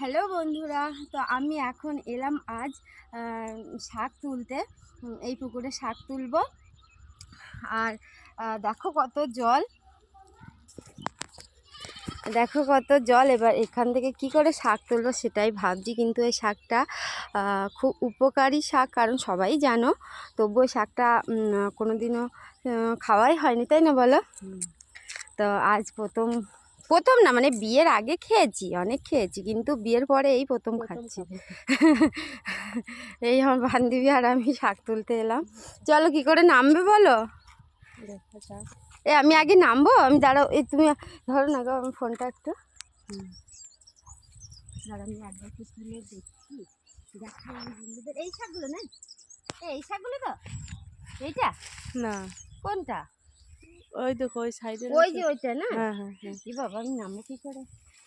Hello বন্ধুরা তো আমি এখন এলাম আজ শাক তুলতে। এই পুকুরে শাক তুলবো। আর দেখো কত জল। দেখো কত জল। এবার এখান থেকে কি করে শাক তুলবো সেটাই ভাবছি কিন্তু এই শাকটা খুব উপকারী শাক কারণ সবাই জানো। তবুও শাকটা কোনো দিনও খাওয়াই হয়নি তাই না বলো? তো আজ প্রথম প্রথম না মানে বিয়ের আগে খেয়েছি অনেক খেয়েছি কিন্তু বিয়ের পরে এই প্রথম খাচ্ছি। এই আমার বান্ধবী আর আমি শাক তুলতে এলাম। চলো কি করে নামবে বলো? এ আমি আগে নামবো? আমি দাঁড়াও এই তুমি ধরো না গো আমি ফোনটা একটু। আমি একবার তুলে দেখছি। দেখাই বন্ধুদের এই শাকগুলো না? এই শাকগুলো তো? এইটা? না। কোনটা? ওই দেখো ওই সাইডে ওই যে ওইটা না? হ্যাঁ হ্যাঁ হ্যাঁ। কি বাবা আমি নামবো কি করে?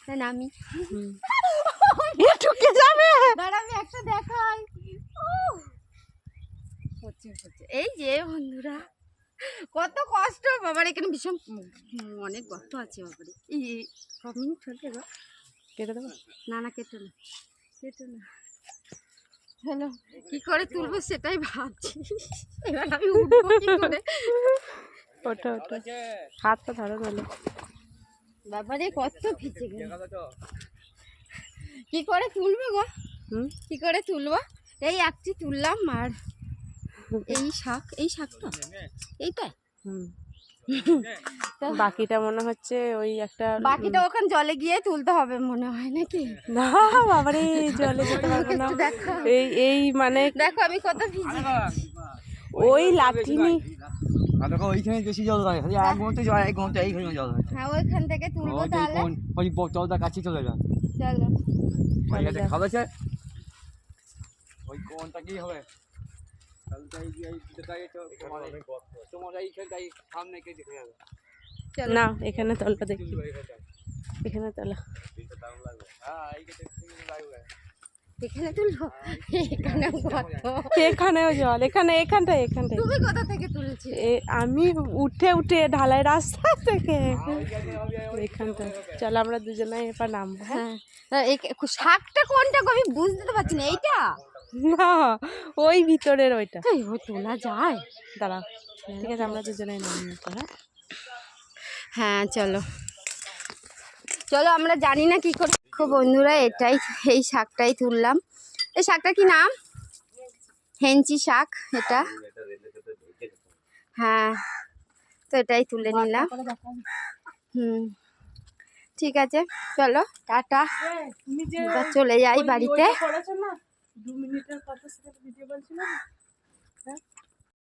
না নামি। ঢুকে যাবে? দাঁড়া আমি একটা দেখাই। হচ্ছে হচ্ছে এই যে বন্ধুরা কত কষ্ট। বাবার এখানে ভীষণ অনেক গর্ত আছে বাবারে এই এই, ক গো? কেটে দেবো? না না কেটো না কেটো না। হ্যালো কি করে তুলবো সেটাই ভাবছি। এবার আমি উঠবো কি করে? ওটা ওটা হাতটা ধরো নাহলে বাবারে কত ভিজে গেল কি করে তুলবো গো? হুম? কি করে তুলবো? এই একটি তুললাম আর এই শাক এই শাকটা এইটাই হুম। বাকিটা মনে হচ্ছে ওই একটা বাকিটা ওখানে জলে গিয়ে তুলতে হবে মনে হয় নাকি? না বাবারে জলে যেতে পারব না। দেখো। এই এই মানে দেখো আমি কত ভিজি ওই লাঠি নি আর দেখো ওইখানে বেশি জল থাকে খালি এক ঘণ্টা জল এক ঘণ্টা এইখানে জল থাকে হ্যাঁ ওইখান থেকে তুলবো তাহলে। কোন ওই জলটা কাছে চলে যায় চলো। ওই যাতে খাওয়াছে ওই কোনটা কি হবে? না এখানে তলটা দেখি। এখানে তলা। হ্যাঁ তুমি এখানে তুলবো? এখানে এখানেও জল এখানে এখানটায় এখানটায়। তুমি কোথা থেকে আমি উঠে উঠে ঢালাই রাস্তা থেকে। এখানটায় চল আমরা দুজনে এবার নামবো হ্যাঁ? হ্যাঁ। শাকটা কোনটা? আমি বুঝতে তো পারছি না। এইটা? না ওই ভিতরের ওইটা। ও তোলা যায়। দাঁড়াও ঠিক আছে আমরা দুজনে নামবো হ্যাঁ? হ্যাঁ চলো। চলো আমরা জানি না কি করে। বন্ধুরা এটাই এই শাকটাই তুললাম। এই শাকটা কি নাম? হেঞ্চি শাক এটা। হ্যাঁ তো এটাই তুলে নিলাম। হুম ঠিক আছে চলো টাটা। এবার চলে যাই বাড়িতে। দু মিনিটের কথা ভিডিও বলছিল